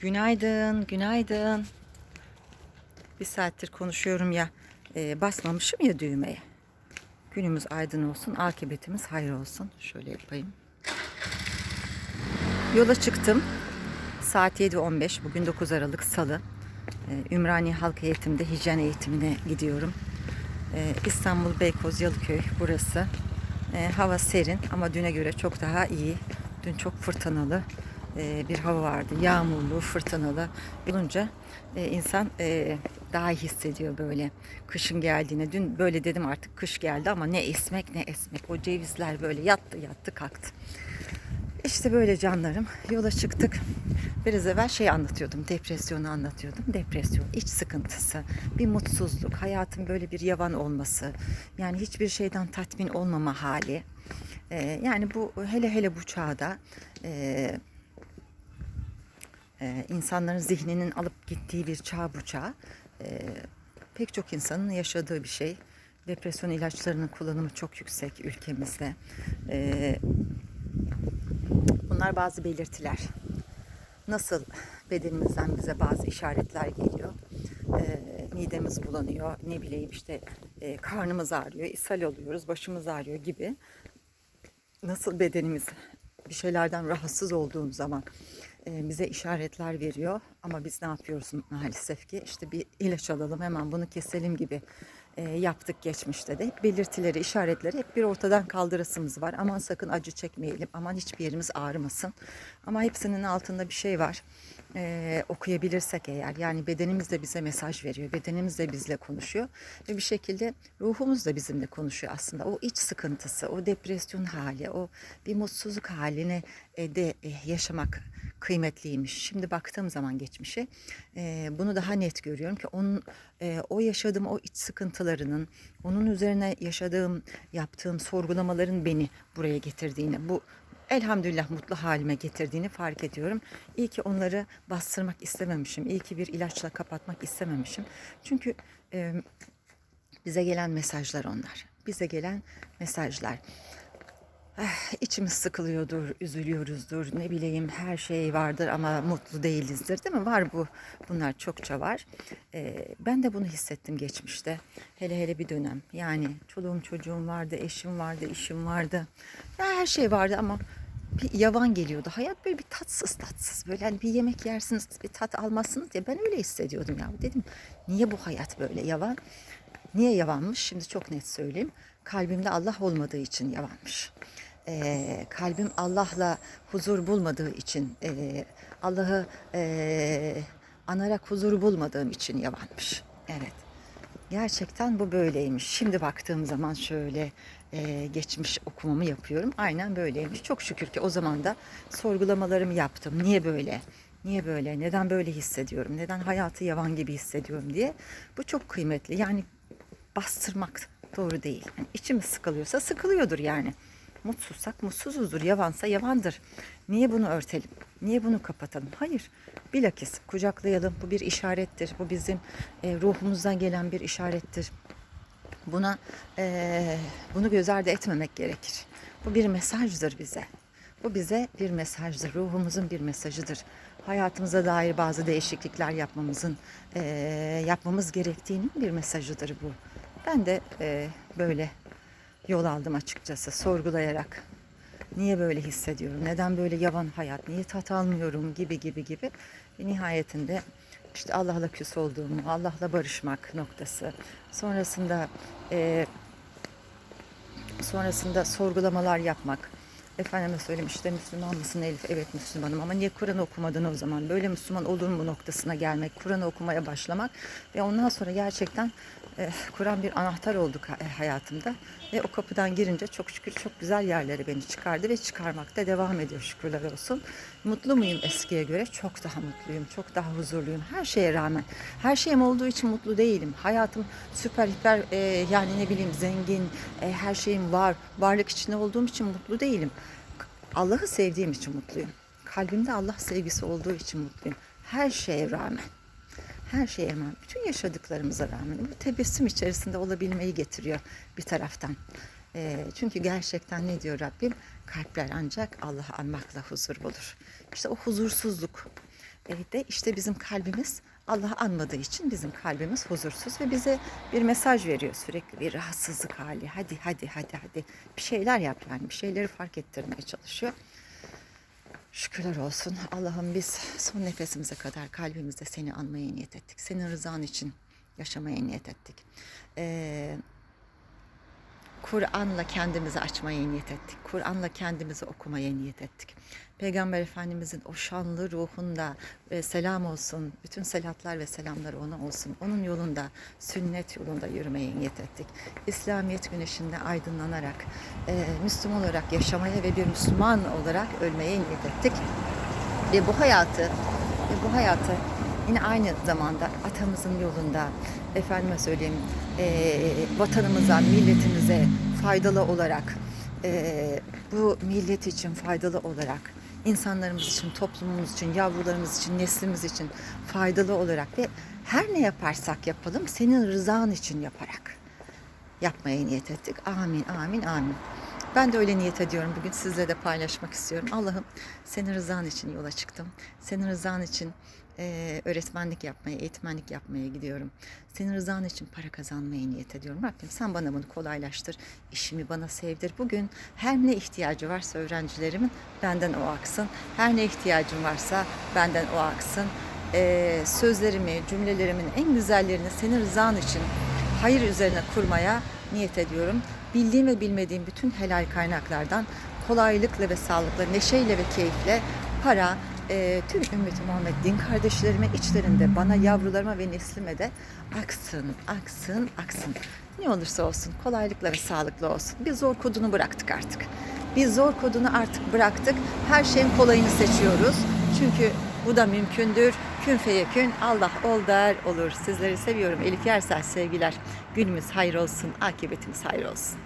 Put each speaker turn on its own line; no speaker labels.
Günaydın, günaydın. Bir saattir konuşuyorum ya, e, basmamışım ya düğmeye. Günümüz aydın olsun, akıbetimiz hayır olsun. Şöyle yapayım. Yola çıktım. Saat 7.15, bugün 9 Aralık Salı. E, Ümraniye Halk Eğitim'de hijyen eğitimine gidiyorum. E, İstanbul Beykoz Yalıköy burası. E, hava serin ama düne göre çok daha iyi. Dün çok fırtınalı bir hava vardı. Yağmurlu, fırtınalı. Olunca e, insan e, daha iyi hissediyor böyle kışın geldiğine. Dün böyle dedim artık kış geldi ama ne esmek ne esmek. O cevizler böyle yattı yattı kalktı. İşte böyle canlarım. Yola çıktık. Biraz evvel şey anlatıyordum. Depresyonu anlatıyordum. Depresyon, iç sıkıntısı, bir mutsuzluk, hayatın böyle bir yavan olması. Yani hiçbir şeyden tatmin olmama hali. Ee, yani bu hele hele bu çağda e, e, insanların zihninin alıp gittiği bir çağ bu çağ. E, pek çok insanın yaşadığı bir şey. Depresyon ilaçlarının kullanımı çok yüksek ülkemizde. E, bunlar bazı belirtiler. Nasıl bedenimizden bize bazı işaretler geliyor. E, midemiz bulanıyor, ne bileyim işte e, karnımız ağrıyor, ishal oluyoruz, başımız ağrıyor gibi. Nasıl bedenimiz bir şeylerden rahatsız olduğum zaman bize işaretler veriyor. Ama biz ne yapıyoruz maalesef ki işte bir ilaç alalım hemen bunu keselim gibi e, yaptık geçmişte de. Hep belirtileri, işaretleri hep bir ortadan kaldırasımız var. Aman sakın acı çekmeyelim, aman hiçbir yerimiz ağrımasın. Ama hepsinin altında bir şey var. E, okuyabilirsek eğer yani bedenimiz de bize mesaj veriyor. Bedenimiz de bizle konuşuyor. Ve bir şekilde ruhumuz da bizimle konuşuyor aslında. O iç sıkıntısı, o depresyon hali, o bir mutsuzluk halini e, de e, yaşamak kıymetliymiş. Şimdi baktığım zaman geçmişe e, bunu daha net görüyorum ki onun e, o yaşadığım o iç sıkıntılarının onun üzerine yaşadığım yaptığım sorgulamaların beni buraya getirdiğini bu elhamdülillah mutlu halime getirdiğini fark ediyorum. İyi ki onları bastırmak istememişim. İyi ki bir ilaçla kapatmak istememişim. Çünkü e, bize gelen mesajlar onlar. Bize gelen mesajlar. Eh, içimiz sıkılıyordur, üzülüyoruzdur, ne bileyim her şey vardır ama mutlu değilizdir değil mi? Var bu, bunlar çokça var. Ee, ben de bunu hissettim geçmişte. Hele hele bir dönem. Yani çoluğum çocuğum vardı, eşim vardı, işim vardı. Ya her şey vardı ama bir yavan geliyordu. Hayat böyle bir tatsız tatsız. Böyle hani bir yemek yersiniz, bir tat almazsınız ya. Ben öyle hissediyordum ya. Dedim niye bu hayat böyle yavan? Niye yavanmış? Şimdi çok net söyleyeyim. Kalbimde Allah olmadığı için yavanmış. Ee, kalbim Allah'la huzur bulmadığı için, e, Allah'ı e, anarak huzur bulmadığım için yavanmış. Evet. Gerçekten bu böyleymiş. Şimdi baktığım zaman şöyle e, geçmiş okumamı yapıyorum. Aynen böyleymiş. Çok şükür ki o zaman da sorgulamalarımı yaptım. Niye böyle? Niye böyle? Neden böyle hissediyorum? Neden hayatı yavan gibi hissediyorum diye. Bu çok kıymetli. Yani bastırmak doğru değil. Yani içimiz sıkılıyorsa sıkılıyordur yani. Mutsuzsak mutsuzuzdur. Yavansa yavandır. Niye bunu örtelim? Niye bunu kapatalım? Hayır. Bilakis kucaklayalım. Bu bir işarettir. Bu bizim e, ruhumuzdan gelen bir işarettir. Buna e, bunu göz ardı etmemek gerekir. Bu bir mesajdır bize. Bu bize bir mesajdır. Ruhumuzun bir mesajıdır. Hayatımıza dair bazı değişiklikler yapmamızın e, yapmamız gerektiğinin bir mesajıdır bu. Ben de e, böyle yol aldım açıkçası sorgulayarak. Niye böyle hissediyorum? Neden böyle yavan hayat? Niye tat almıyorum? Gibi gibi gibi. Ve nihayetinde işte Allah'la küs olduğumu, Allah'la barışmak noktası. Sonrasında e, sonrasında sorgulamalar yapmak. Efendime söyleyeyim işte Müslüman mısın Elif? Evet Müslümanım ama niye Kur'an okumadın o zaman? Böyle Müslüman olur mu noktasına gelmek, Kur'an'ı okumaya başlamak ve ondan sonra gerçekten e, Kur'an bir anahtar oldu ka- e, hayatımda ve o kapıdan girince çok şükür çok güzel yerlere beni çıkardı ve çıkarmakta devam ediyor şükürler olsun. Mutlu muyum eskiye göre? Çok daha mutluyum, çok daha huzurluyum her şeye rağmen. Her şeyim olduğu için mutlu değilim. Hayatım süper hiper e, yani ne bileyim zengin, e, her şeyim var. Varlık içinde olduğum için mutlu değilim. Allah'ı sevdiğim için mutluyum. Kalbimde Allah sevgisi olduğu için mutluyum. Her şeye rağmen. Her şeye rağmen, bütün yaşadıklarımıza rağmen bu tebessüm içerisinde olabilmeyi getiriyor bir taraftan. Eee, çünkü gerçekten ne diyor Rabbim? Kalpler ancak Allah'ı anmakla huzur bulur. İşte o huzursuzluk, E, de işte bizim kalbimiz Allah'ı anmadığı için bizim kalbimiz huzursuz ve bize bir mesaj veriyor sürekli bir rahatsızlık hali. Hadi hadi hadi hadi bir şeyler yap yani bir şeyleri fark ettirmeye çalışıyor. Şükürler olsun Allah'ım biz son nefesimize kadar kalbimizde seni anmaya niyet ettik. Senin rızan için yaşamaya niyet ettik. Ee, Kur'an'la kendimizi açmaya niyet ettik. Kur'an'la kendimizi okumaya niyet ettik. Peygamber Efendimizin o şanlı ruhunda e, selam olsun. Bütün selatlar ve selamlar ona olsun. Onun yolunda, sünnet yolunda yürümeye niyet ettik. İslamiyet güneşinde aydınlanarak, e, Müslüman olarak yaşamaya ve bir Müslüman olarak ölmeye niyet ettik. Ve bu hayatı, ve bu hayatı yine aynı zamanda atamızın yolunda, efendime söyleyeyim, e, vatanımıza, milletimize faydalı olarak, e, bu millet için faydalı olarak, insanlarımız için, toplumumuz için, yavrularımız için, neslimiz için faydalı olarak ve her ne yaparsak yapalım senin rızan için yaparak yapmaya niyet ettik. Amin, amin, amin. Ben de öyle niyet ediyorum. Bugün sizle de paylaşmak istiyorum. Allah'ım senin rızan için yola çıktım. Senin rızan için eee, öğretmenlik yapmaya, eğitmenlik yapmaya gidiyorum. Senin rızan için para kazanmaya niyet ediyorum. Rabbim sen bana bunu kolaylaştır. İşimi bana sevdir. Bugün her ne ihtiyacı varsa öğrencilerimin benden o aksın. Her ne ihtiyacım varsa benden o aksın. Eee, sözlerimi, cümlelerimin en güzellerini senin rızan için hayır üzerine kurmaya niyet ediyorum. Bildiğim ve bilmediğim bütün helal kaynaklardan kolaylıkla ve sağlıkla, neşeyle ve keyifle para e, tüm ümmeti Muhammed din kardeşlerime içlerinde bana yavrularıma ve neslime de aksın, aksın, aksın. Ne olursa olsun kolaylıkla ve sağlıklı olsun. Bir zor kodunu bıraktık artık. Biz zor kodunu artık bıraktık. Her şeyin kolayını seçiyoruz. Çünkü bu da mümkündür. Kün feyekün Allah ol der olur. Sizleri seviyorum. Elif Yersel sevgiler. Günümüz hayır olsun. Akıbetimiz hayır olsun.